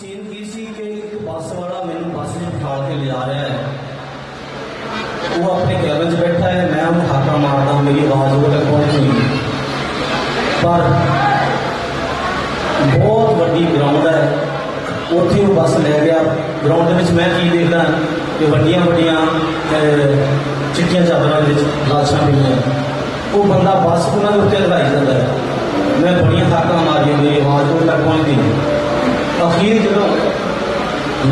سینی کہ بس والا میرے بس میں بٹھا کے لیا رہا ہے وہ اپنے گیم چیٹا ہے میں انہیں ہاکا مار دوں میری آواز وہ تک پہنچ گئی پر بہت ویڈیو گراؤنڈ ہے اتنے وہ بس لے گیا گراؤنڈ میں دیکھنا ہاں کہ وڈیا وڈیا چھٹیاں چادر لاشا ملیں وہ بندہ بس انہوں نے لگائی جاتا ہے میں بڑی ہاکہ ماریاں میری آواز تو وہ تک پہنچتی ہے جگہ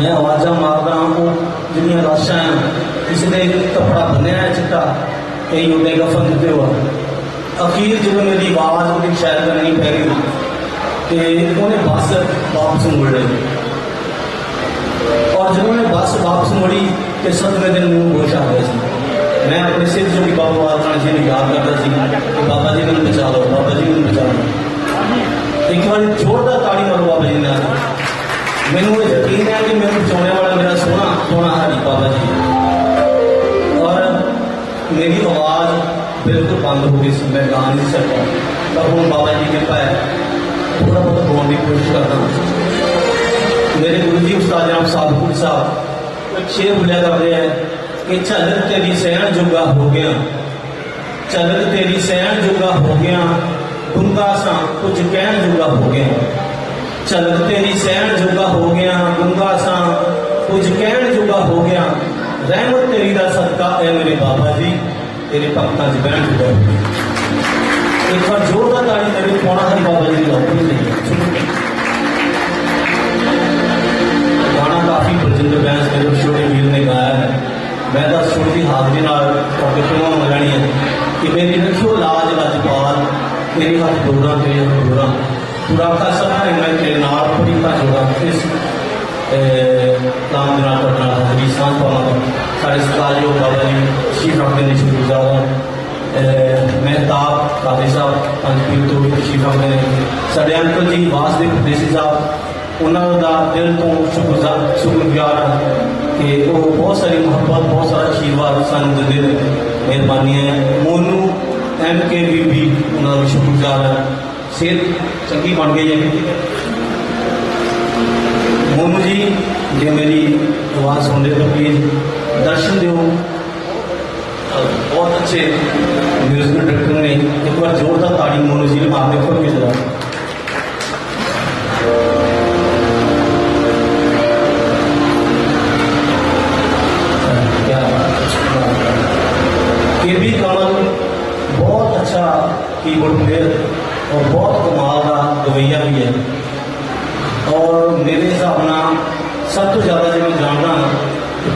میں رہا ہوں جنیا جنیاں ہیں اس نے کپڑا بنیا چا لے گفن ہوا اخیر جیسے میری آواز شاید پھیلی تو بس واپس مل رہی اور جب میں بس واپس مڑی کہ ستویں دن میرے ہوش آ گیا میں اپنے سر کہ بابا آدمی جی یاد کرتا کہ بابا جی کو بچا لو بابا جی کو بچا لو ایک بار دا تاڑی مارو بابا جی نے میرے یقین ہے کہ میرے بچا والا میرا سونا سونا ہے جی بابا جی اور میری آواز بالکل بند ہو گئی میں گا نہیں سکتا اور ہوں بابا جی کرپا ہے تھوڑا بہت گاؤں کی کوشش کرنا میرے گرو جی استاد رام سات گور صاحب شیر ہوا کرتے ہیں کہ چلن تری سہن جگا ہو گیا چلن تری سہن جوگا ہو گیا گرو کا سر کچھ کہن جوا ہو گیا چل تیری سہن جوگا ہو گیا گنگا سا کچھ کہن جوا ہو گیا رحمتری سد کا میرے بابا جی تیرے پکتوں جی سے بہن جگہ ہو گیا ایک بار جو ہے گا کافی پرجنگ بینس کر چھوٹے میر نے گایا ہے میں دس سو ہاتھ کے سوا منگی ہے کہ میری رکھو لاج لال تیری ہاتھ ڈورا تیری ہاتھ ڈور پورا کر سکتا ہے میں تیرے نام پوری پہنچا اس کام حجیت سارے ستار یوگ بابا جی شیخے نے شکر گزار ہیں مہتا فاطر صاحب پانچ پیر تو بھی رکھتے شریفے سڈیا انکل جی باسدے پردیسی صاحب انہوں کا دل تو شکر گزار شکر گزار ہے کہ وہ بہت ساری محبت بہت سارا آشیرواد سان مہربانی ہے Monu M K B B ان شکر گزار ہے صحت چنگی بن گئی ہے مومو جی نے میری آواز رہے تو پلیز درشن دیو بہت اچھے میوزک ڈائریکٹر نے ایک بار زوردار تاڑی مونو جی لگانے کمل بہت اچھا کی بورڈ پلیئر ہے اور میرے حساب سب تو زیادہ میں جاننا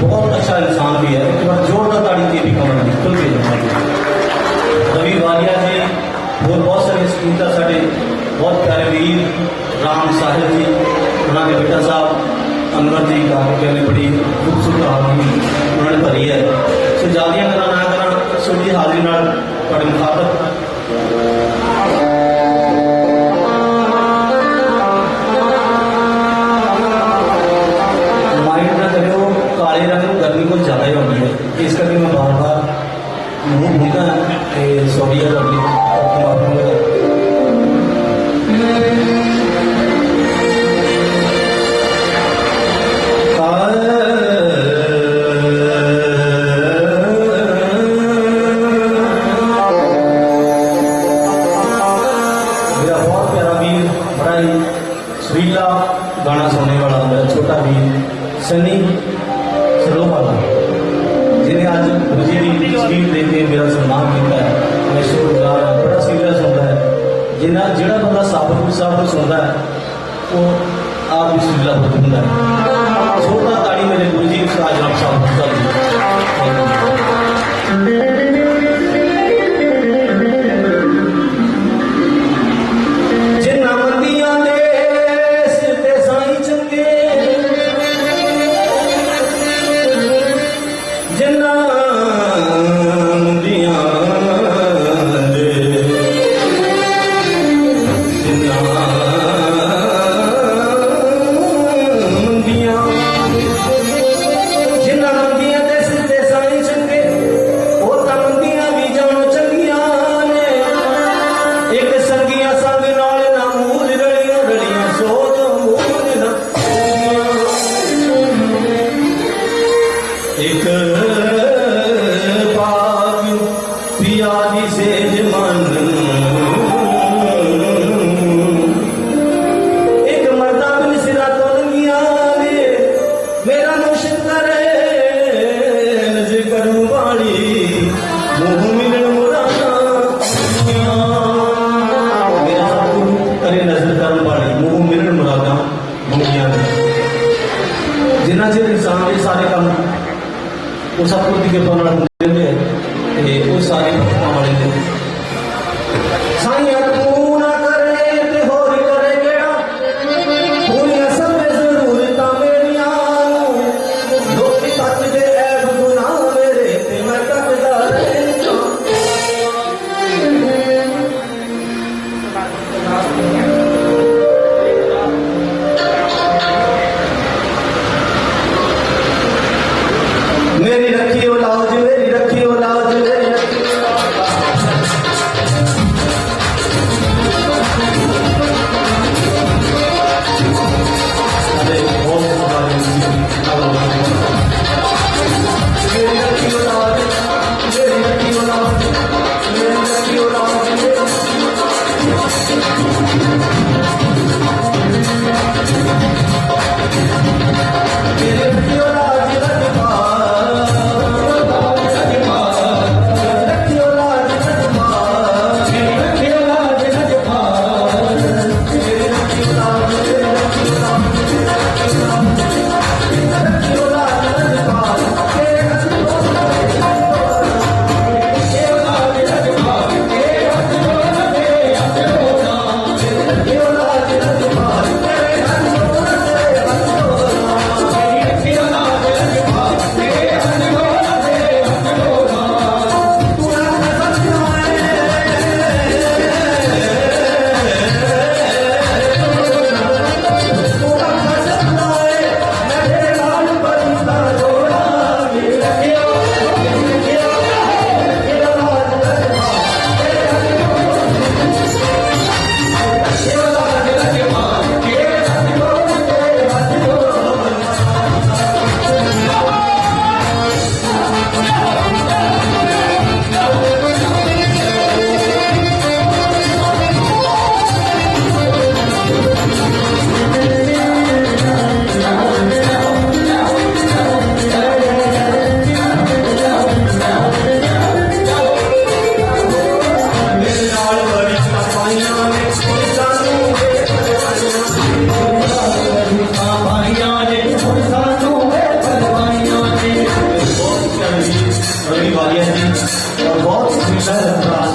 بہت اچھا انسان بھی ہے زوردار تاڑی کی بھی کمرا روی والیا جی بہت بہت سارے پیارے ویر رام ساحل جی انہوں نے بیٹا صاحب انور جی کا بڑی خوبصورت حاضری انہوں نے بھری ہے سو کرانا گرانا کرنا سوچی حاضری نال پڑھنے مخاطب ਸਾਹਿਬ ਤੋਂ ਸੁਣਦਾ ਉਹ ਆਪ ਵੀ ਸੁਣਦਾ ਹੁੰਦਾ ਹੈ ਸੋਹਣਾ ਤਾੜੀ ਮੇਰੇ ਗੁਰੂ ਜੀ ਉਸਤਾਦ ਜਨਾਬ ਸਾਹਿਬ ساری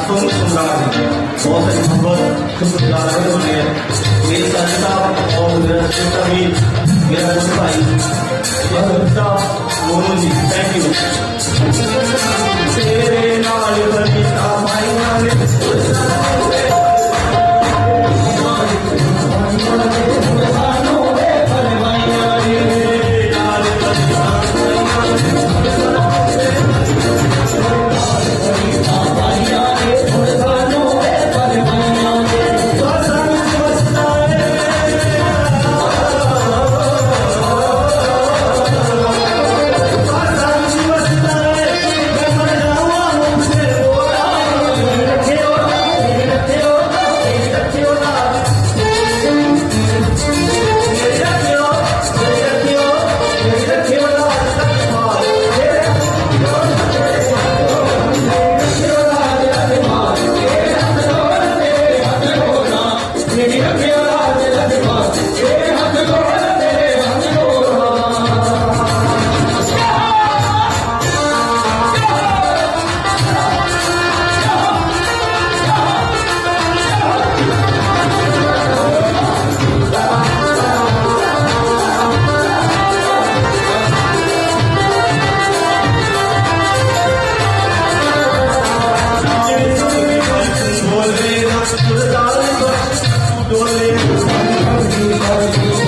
송신당하는 무엇을 한번 큽니다 해보네 우리 딸이다 어우들 딸이 이라는 사이 여름다 모르지 땡기고 세나이 걸리다 마이 나를 Todo le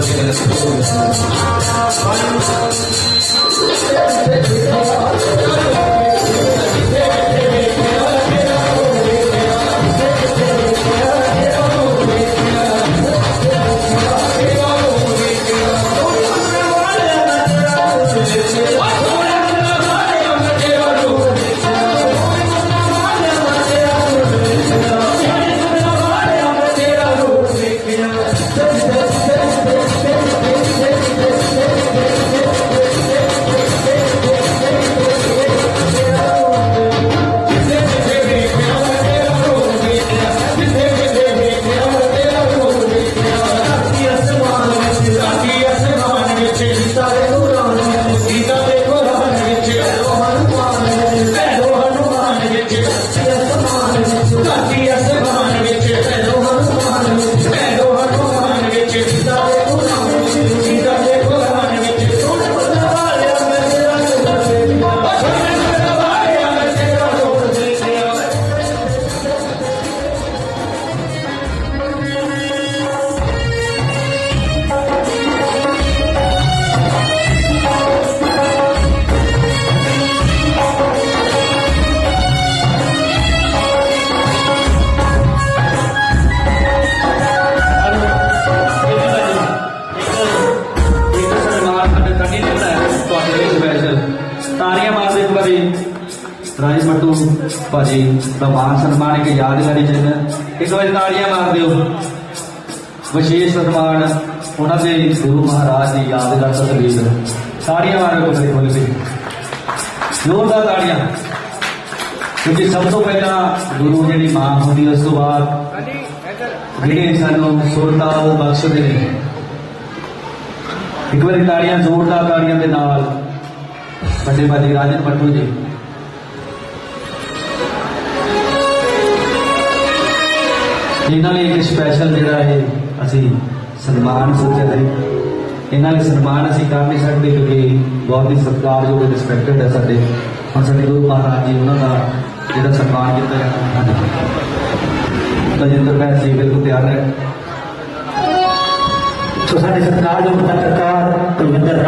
Thank you. ਸਾਡੇ ਤੱਕ ਹੀ ਪਹੁੰਚਾਇਆ ਤੁਹਾਡੇ ਲਈ ਸਪੈਸ਼ਲ ਤਾਰੀਆਂ ਮਾਰਦੇ ਇੱਕ ਵਾਰੀ ਰਾਜ ਮੱਟੂ ਭਾਜੀ ਦਾ ਮਾਨ ਸਨਮਾਨ ਇੱਕ ਯਾਦਗਾਰੀ ਚਿੰਨ ਇਸ ਵਾਰੀ ਤਾੜੀਆਂ ਮਾਰ ਦਿਓ ਵਿਸ਼ੇਸ਼ ਸਨਮਾਨ ਉਹਨਾਂ ਦੇ ਗੁਰੂ ਮਹਾਰਾਜ ਦੀ ਯਾਦਗਾਰ ਤਕਰੀਬ ਤਾਲੀਆਂ ਮਾਰੋ ਕੋਈ ਬੋਲੇ ਸੀ ਜ਼ੋਰਦਾਰ ਤਾੜੀਆਂ ਕਿਉਂਕਿ ਸਭ ਤੋਂ ਪਹਿਲਾਂ ਗੁਰੂ ਜਿਹੜੀ ਮਾਂ ਹੁੰਦੀ ਉਸ ਤੋਂ ਬਾਅਦ ਜਿਹੜੇ ਸਾਨੂੰ ਸੁਰਤਾਲ ਬਖਸ਼ਦੇ ਨੇ ਇੱਕ ਵਾਰੀ ਤਾੜੀਆਂ ਜ਼ੋਰਦਾਰ ਤਾੜੀਆਂ ਦੇ ਨਾਲ ਵੱਡੇ ਬਾਜੀ ਰਾਜਨ ਪਟੂ ਜੀ ਇਹਨਾਂ ਲਈ ਇੱਕ ਸਪੈਸ਼ਲ ਜਿਹੜਾ ਹੈ ਅਸੀਂ ਸਨਮਾਨ ਸੋਚਿਆ ਹੈ ਇਹਨਾਂ ਲਈ ਸਨਮਾਨ ਅਸੀਂ ਕਰ ਨਹੀਂ ਸਕਦੇ ਕਿਉਂਕਿ ਬਹੁਤ ਹੀ ਸਤਿਕਾਰਯੋਗ ਰਿਸਪੈਕਟਡ ਹੈ ਸਾਡੇ ਹੁਣ ਸਾਡੇ ਗੁਰੂ ਮਹਾਰਾਜ ਜੀ ਉਹਨਾਂ ਦਾ ਜਿਹੜਾ ਸਨਮਾਨ ਕੀਤਾ ਜਾਂਦਾ ਹੈ ਜਿੰਦਰ ਭੈਣ ਜੀ ਬਿਲਕੁਲ ਤਿਆਰ ਹੈ ساری جو مطلب تردر